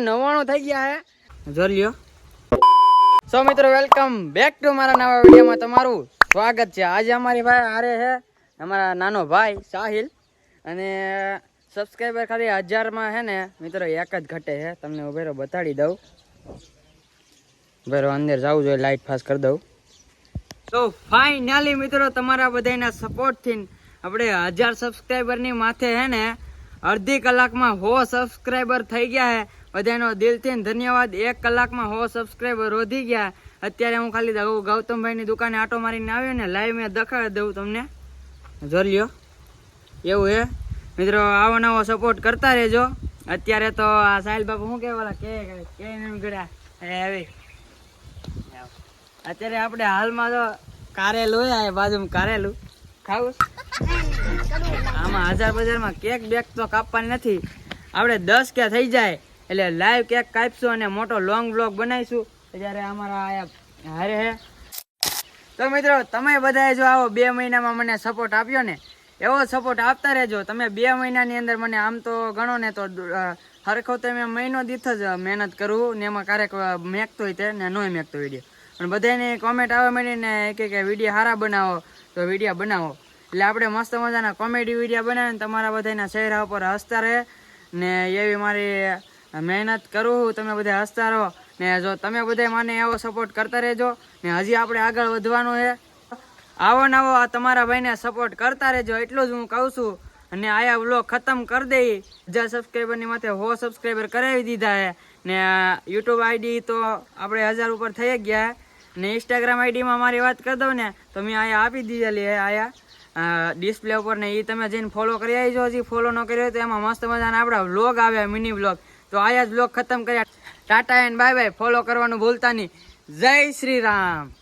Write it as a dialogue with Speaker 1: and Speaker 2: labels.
Speaker 1: નવાણું થઈ ગયા હે. જોઈ લ્યો. સો મિત્રો વેલકમ બેક ટુ મારા નવા વિડીયોમાં તમારું સ્વાગત છે. આજે અમારી ભાઈ હારે છે અમારા નાનો ભાઈ સાહિલ. અને સબસ્ક્રાઈબર ખાલી હજારમાં છે ને મિત્રો એક જ ઘટે છે. તમને ઉભેરો બતાડી દઉં. ઉભેરો અંદર જવું જોઈએ લાઈટ ફાસ્ટ કરી દઉં. તો ફાઇનલી મિત્રો તમારા બધાના સપોર્ટથી આપણે હજાર સબસ્ક્રાઈબરની માથે છે ને અડધી કલાકમાં હો સબસ્ક્રાઈબર થઈ ગયા છે. બધાનો દિલથી ધન્યવાદ. એક કલાકમાં હો સબસ્ક્રાઈબર વધી ગયા. અત્યારે હું ખાલી ગૌતમભાઈની દુકાને આટો મારીને આવ્યો ને લાઈવ મેં દેખાડી દઉં તમને. જોઈ લ્યો. એવું હે? મિત્રો, આવો નવો સપોર્ટ કરતા રહેજો. અત્યારે તો આ સાહિલ બાપુ શું કહેવાલા? કે કે એ આવી. અત્યારે આપણે હાલમાં તો કારેલું હોય આ બાજુમાં કારેલું. ખાવું આમાં હજાર બજારમાં કેક બેક તો કાપવાની નથી. આપણે દસ કે થઈ જાય? એટલે લાઈવ કેક કાપીશું અને મોટો લોંગ બ્લોગ બનાવીશું. ત્યારે અમારા હારે હે. તો મિત્રો, તમે બધાએ જો આવો બે મહિનામાં મને સપોર્ટ આપ્યો ને, એવો સપોર્ટ આપતા રહેજો. તમે બે મહિનાની અંદર મને આમ તો ગણો ને તો હરખો તો મેં મહિનો દીઠ જ મહેનત કરું ને એમાં ક્યારેક મેકતો હોય તે ને નોય મેકતો વીડિયો પણ બધાને કોમેન્ટ આવે મળીને ને કે કે વીડિયો સારા બનાવો, તો વીડિયો બનાવો. એટલે આપણે મસ્ત મજાના કોમેડી વીડિયો બનાવીને તમારા બધાના ચહેરા ઉપર હસતા રહે ને એવી મારી મહેનત કરું તમે બધા હસતા રહો. ને જો તમે બધા મને એવો સપોર્ટ કરતા રહેજો. ને હજી આપણે આગળ વધવાનું છે. આવો નવો આ તમારા ભાઈને સપોર્ટ કરતા રહેજો. એટલું જ હું કહું છું. અને આયા વ્લોગ ખતમ કરી દઈ. હજાર સબસ્ક્રાઈબરની માથે હો સબસ્ક્રાઈબર કરાવી દીધા છે. ને યુટ્યુબ આઈડી તો આપણે હજાર ઉપર થઈ ગયા છે. ને ઇન્સ્ટાગ્રામ આઈડીમાં મારી વાત કરી દઉં ને, તો મેં આયા આપી દીધેલી આયા ડિસ્પ્લે ઉપર ને એ તમે જઈને ફોલો કરી આવજો. હજી ફોલો ન કર્યો તો એમાં મસ્ત મજાના આપણા વ્લોગ આવ્યા મિની વ્લોગ તો આયા જ લોક ખતમ કર્યા. Tata and bye bye. Follow કરવાનું ભૂલતા નહીં. જય શ્રી રામ.